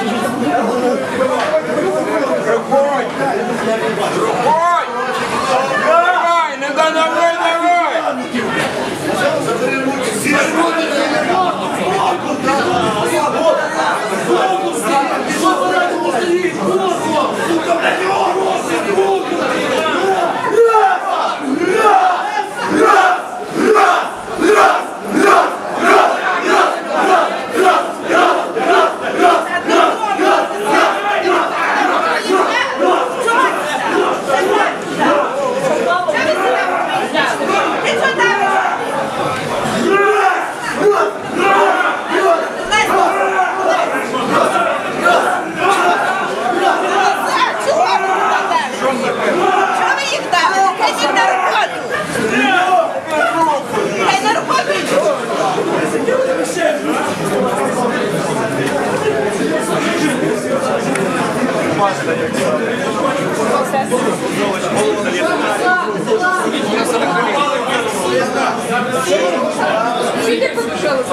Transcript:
Ти Rock! Сидіть, побіжали.